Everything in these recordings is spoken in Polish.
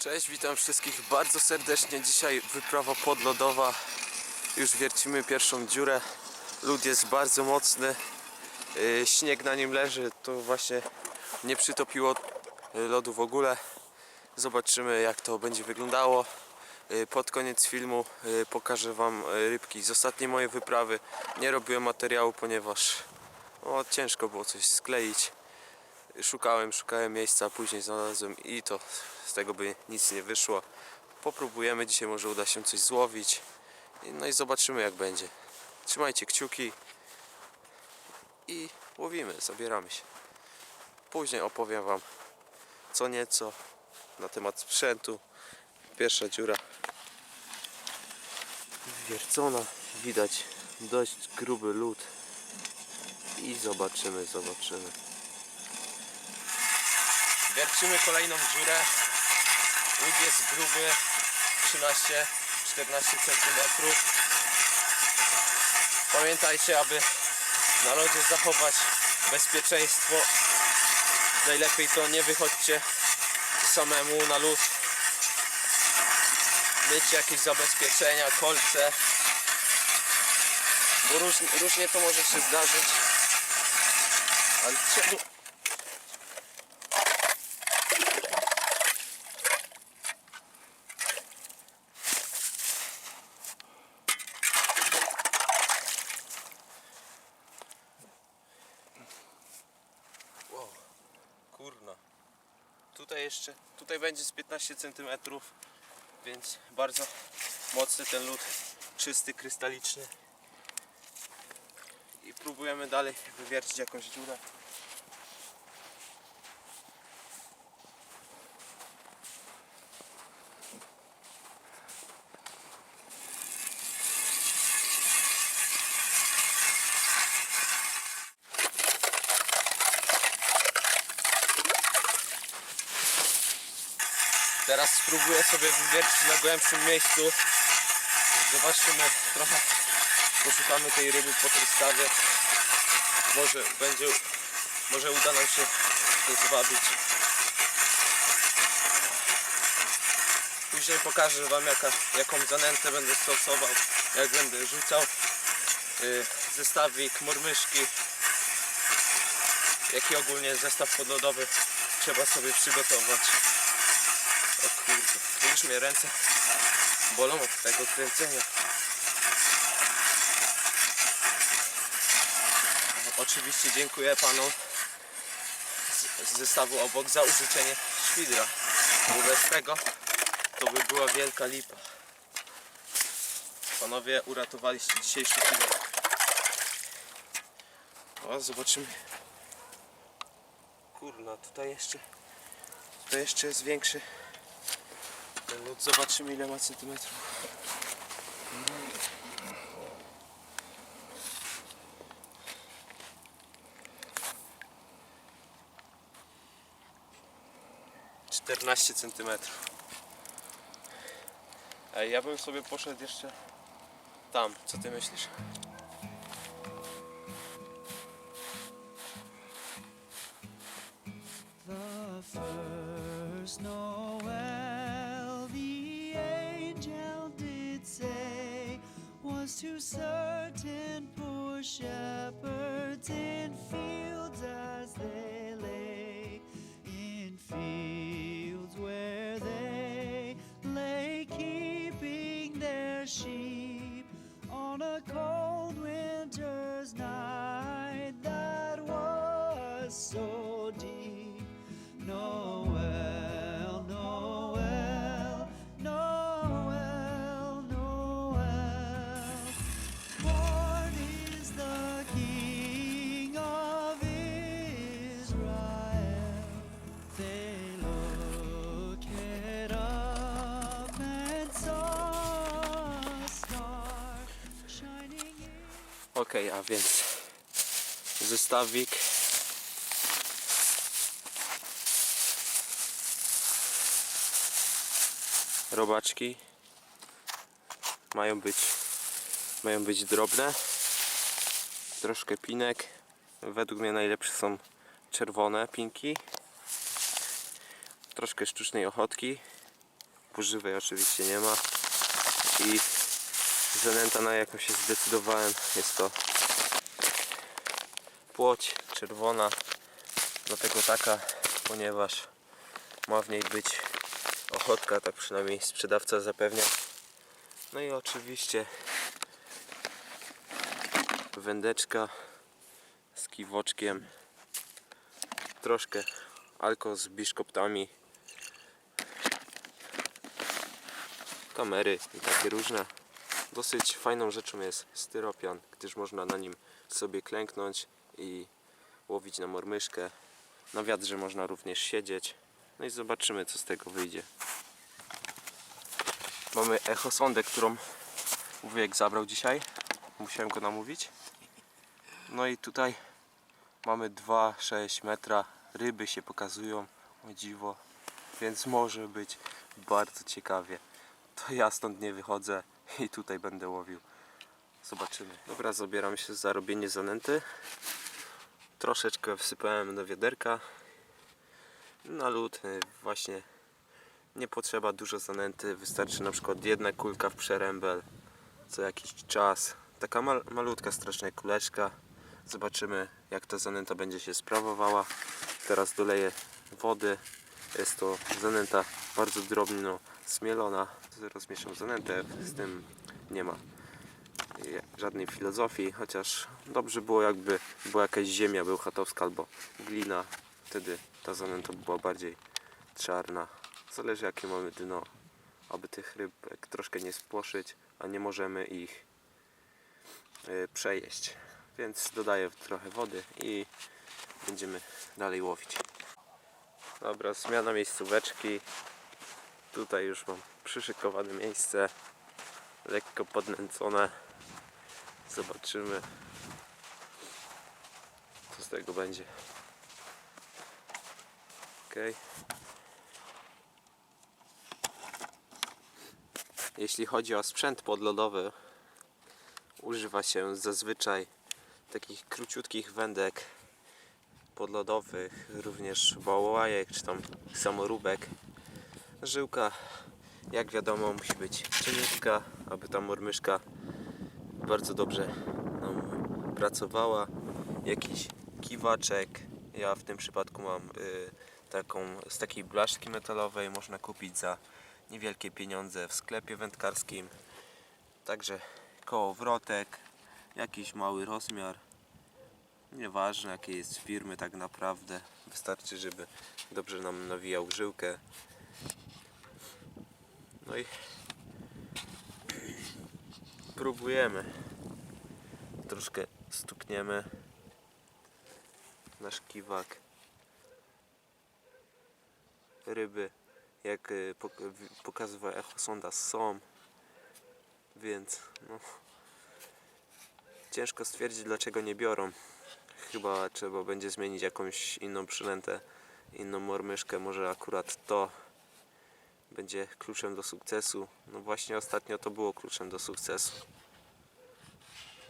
Cześć, witam wszystkich bardzo serdecznie. Dzisiaj wyprawa podlodowa. Już wiercimy pierwszą dziurę. Lód jest bardzo mocny. Yy, Śnieg na nim leży. To właśnie nie przytopiło yy, lodu w ogóle. Zobaczymy jak to będzie wyglądało. Yy, Pod koniec filmu pokażę Wam rybki z ostatniej mojej wyprawy. Nie robiłem materiału, ponieważ o, ciężko było coś skleić szukałem, szukałem miejsca, później znalazłem i to z tego by nic nie wyszło. Popróbujemy, dzisiaj może uda się coś złowić. No i zobaczymy jak będzie. Trzymajcie kciuki i łowimy, zabieramy się. Później opowiem Wam co nieco na temat sprzętu. Pierwsza dziura wiercona, widać dość gruby lód i zobaczymy, zobaczymy. Wiercimy kolejną dziurę. Łód jest gruby 13-14 cm. Pamiętajcie, aby na lodzie zachować bezpieczeństwo. Najlepiej to nie wychodźcie samemu na lód. Miejcie jakieś zabezpieczenia, kolce. Bo różnie, różnie to może się zdarzyć. Ale trzeba, Wow, kurna. Tutaj jeszcze, tutaj będzie z 15 cm, więc bardzo mocny ten lód, czysty, krystaliczny. I próbujemy dalej wywiercić jakąś dziurę. Teraz spróbuję sobie wywiercić na głębszym miejscu. Zobaczymy trochę. Poszukamy tej ryby po tym stawie. Może będzie, może uda nam się to zwabić. Później pokażę Wam jaka, jaką zanętę będę stosował, jak będę rzucał. Yy, zestawik, mormyszki, jaki ogólnie zestaw podlodowy trzeba sobie przygotować. O kurde, już mnie ręce bolą od tego kręcenia. Oczywiście dziękuję panu z, zestawu obok za użyczenie świdra, bo bez tego to by była wielka lipa. Panowie uratowaliście dzisiejszy film. O, zobaczymy. Kurna, tutaj jeszcze Tutaj jeszcze jest większy ten lód. Zobaczymy ile ma centymetrów. Czternaście centymetrów. Ej, ja bym sobie poszedł jeszcze tam. Co ty myślisz? The first was to certain poor shepherds in fields as they Okej, a więc zestawik. Robaczki mają być mają być drobne. Troszkę pinek. Według mnie najlepsze są czerwone pinki. Troszkę sztucznej ochotki. bo żywej oczywiście nie ma. I zanęta na jaką się zdecydowałem jest to płoć czerwona, dlatego taka, ponieważ ma w niej być ochotka, tak przynajmniej sprzedawca zapewnia. No i oczywiście wędeczka z kiwoczkiem, troszkę alko z biszkoptami, kamery i takie różne. Dosyć fajną rzeczą jest styropian, gdyż można na nim sobie klęknąć i łowić na mormyszkę. Na wiadrze można również siedzieć. No i zobaczymy co z tego wyjdzie. Mamy echosondę, którą wujek zabrał dzisiaj. Musiałem go namówić. No i tutaj mamy 2,6 metra. Ryby się pokazują, o dziwo. Więc może być bardzo ciekawie. To ja stąd nie wychodzę i tutaj będę łowił. Zobaczymy. Dobra, zabieram się za robienie zanęty. Troszeczkę wsypałem do wiaderka. Na lód y, właśnie nie potrzeba dużo zanęty. Wystarczy na przykład jedna kulka w przerębel co jakiś czas. Taka mal, malutka straszna kuleczka. Zobaczymy jak ta zanęta będzie się sprawowała. Teraz doleję wody. Jest to zanęta bardzo drobno smielona. Rozmieszam zanętę, z tym nie ma żadnej filozofii, chociaż dobrze było jakby była jakaś ziemia bełchatowska albo glina. Wtedy ta zanęta była bardziej czarna. Zależy jakie mamy dno, aby tych rybek troszkę nie spłoszyć, a nie możemy ich y, przejeść. Więc dodaję trochę wody i będziemy dalej łowić. Dobra, zmiana miejscóweczki. Tutaj już mam przyszykowane miejsce, lekko podnęcone. Zobaczymy, co z tego będzie. Ok. Jeśli chodzi o sprzęt podlodowy, używa się zazwyczaj takich króciutkich wędek podlodowych, również wołowajek czy tam samoróbek. Żyłka, jak wiadomo, musi być cieniutka, aby ta mormyszka bardzo dobrze nam pracowała. Jakiś kiwaczek. Ja w tym przypadku mam y, taką z takiej blaszki metalowej. Można kupić za niewielkie pieniądze w sklepie wędkarskim. Także kołowrotek, jakiś mały rozmiar. Nieważne jakie jest firmy tak naprawdę. Wystarczy, żeby dobrze nam nawijał żyłkę. No i próbujemy. Troszkę stukniemy nasz kiwak. Ryby, jak y, pokazywa echo sonda, są. Więc no, ciężko stwierdzić dlaczego nie biorą. Chyba trzeba będzie zmienić jakąś inną przynętę, inną mormyszkę. Może akurat to będzie kluczem do sukcesu. No właśnie ostatnio to było kluczem do sukcesu.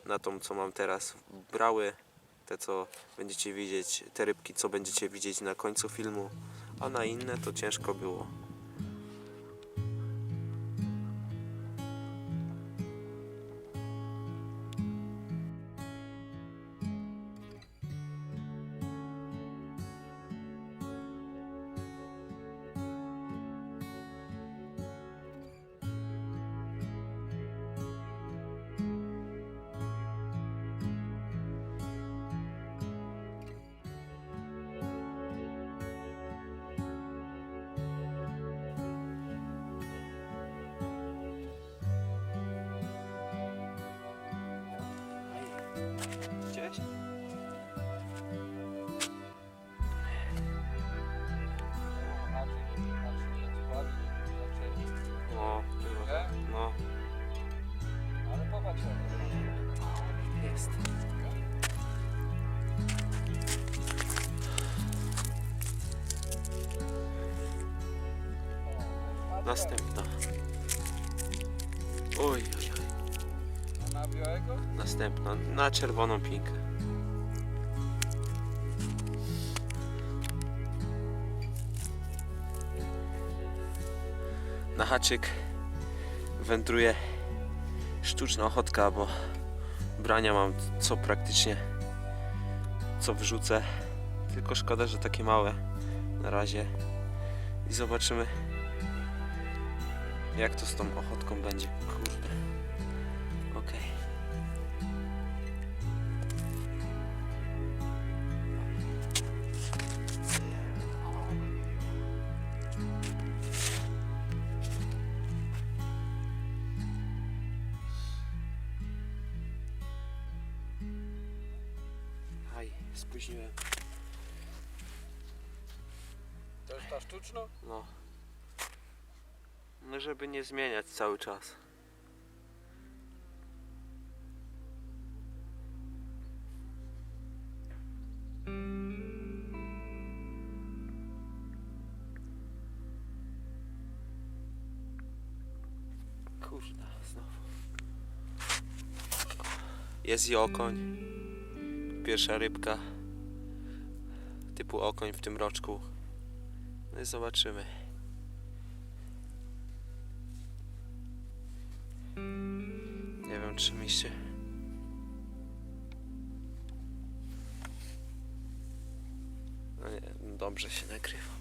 Na tą co mam teraz brały, te co będziecie widzieć, te rybki co będziecie widzieć na końcu filmu, a na inne to ciężko było. Gdzieś? No, było. No, Ale popatrz, jest. Następna. Oj, oj, oj. Białego? Następna. Na czerwoną pinkę. na haczyk wędruje sztuczna ochotka, bo brania mam co praktycznie co wrzucę. Tylko szkoda, że takie małe na razie. I zobaczymy jak to z tą ochotką będzie. Kurde. Okej. Aj, nie zmieniać cały czas. Kurde, znowu. Jest i okoń. Pierwsza rybka typu okoń w tym roczku. No i zobaczymy. Się. No nie, no dobrze się nagrywa.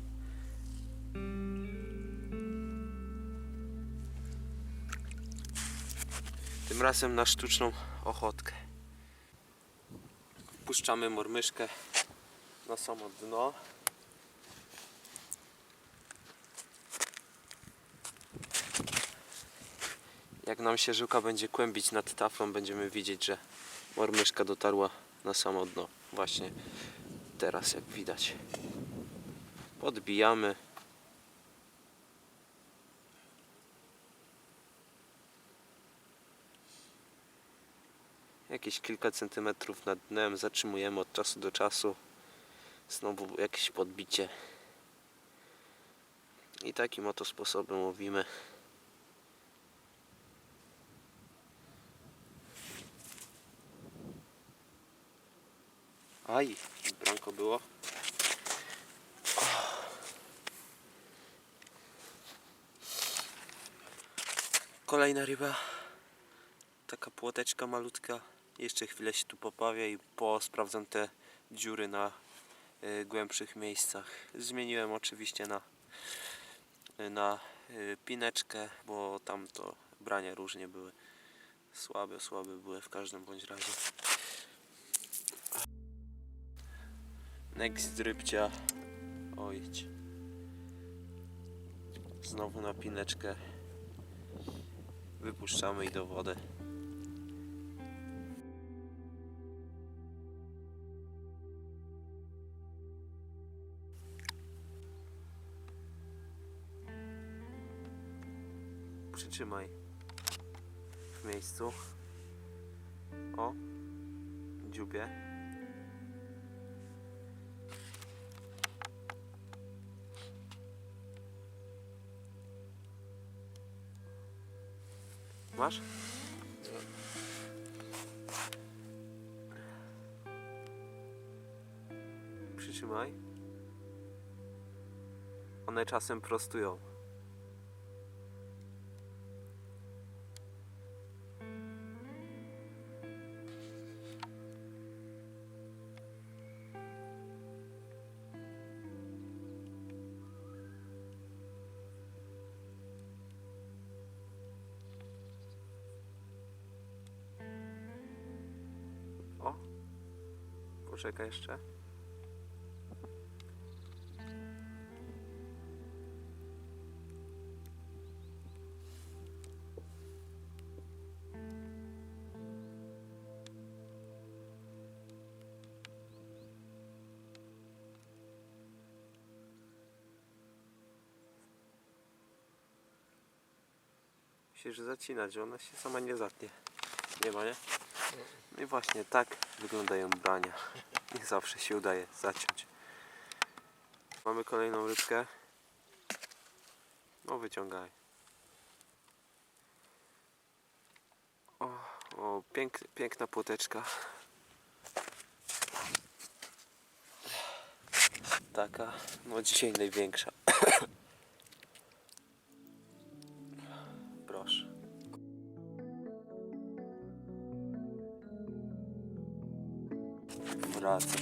Tym razem na sztuczną ochotkę. Wpuszczamy mormyszkę na samo dno. Jak nam się żyłka będzie kłębić nad taflą, będziemy widzieć, że mormyszka dotarła na samo dno. Właśnie teraz, jak widać. Podbijamy. Jakieś kilka centymetrów nad dnem zatrzymujemy od czasu do czasu. Znowu jakieś podbicie. I takim oto sposobem łowimy. Aj, branko było. Kolejna ryba. Taka płoteczka malutka. Jeszcze chwilę się tu popawię i posprawdzam te dziury na y, głębszych miejscach. Zmieniłem oczywiście na, y, na y, pineczkę, bo tam to brania różnie były. Słabe, słabe były w każdym bądź razie. Next rybcia. Ojdź. Znowu na pineczkę. Wypuszczamy i do wody. Przytrzymaj w miejscu. O, dziubie. Masz? Przytrzymaj. One czasem prostują. Poczekaj jeszcze. Musisz zacinać, ona się sama nie zatnie. Nie ma, nie? No i właśnie tak wyglądają brania. Nie zawsze się udaje zaciąć. Mamy kolejną rybkę. No wyciągaj. O, o pięk, piękna płoteczka. Taka, no dzisiaj największa. praça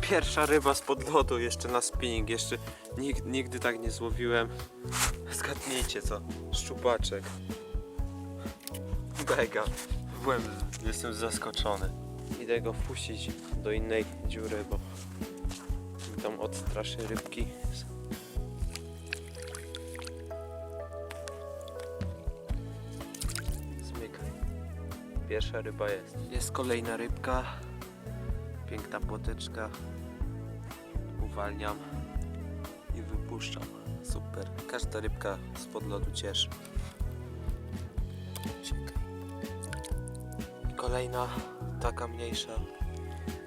pierwsza ryba spod lodu jeszcze na spinning. Jeszcze nigdy, nigdy tak nie złowiłem. Zgadnijcie co? Szczupaczek. Mega. Byłem, jestem zaskoczony. Idę go wpuścić do innej dziury, bo tam odstraszy rybki. Zmykaj. Pierwsza ryba jest. Jest kolejna rybka. Piękna płoteczka. Uwalniam i wypuszczam. Super. Każda rybka spod lodu cieszy. Kolejna, taka mniejsza.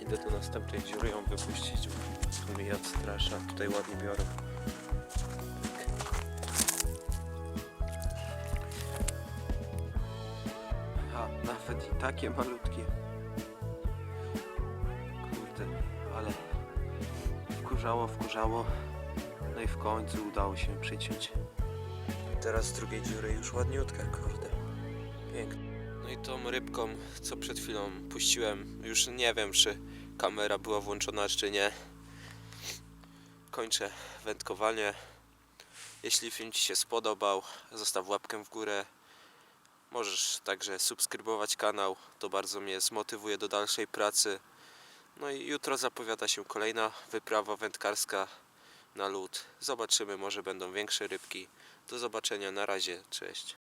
Idę do następnej dziury ją wypuścić. Tu mi odstrasza. Tutaj ładnie biorę. A, nawet i takie malutkie. No i w końcu udało się przyciąć. Teraz z drugiej dziury już ładniutka, kurde. Pięknie. No i tą rybką, co przed chwilą puściłem, już nie wiem, czy kamera była włączona, czy nie. Kończę wędkowanie. Jeśli film Ci się spodobał, zostaw łapkę w górę. Możesz także subskrybować kanał, to bardzo mnie zmotywuje do dalszej pracy. No i jutro zapowiada się kolejna wyprawa wędkarska na lód. Zobaczymy, może będą większe rybki. Do zobaczenia, na razie, cześć.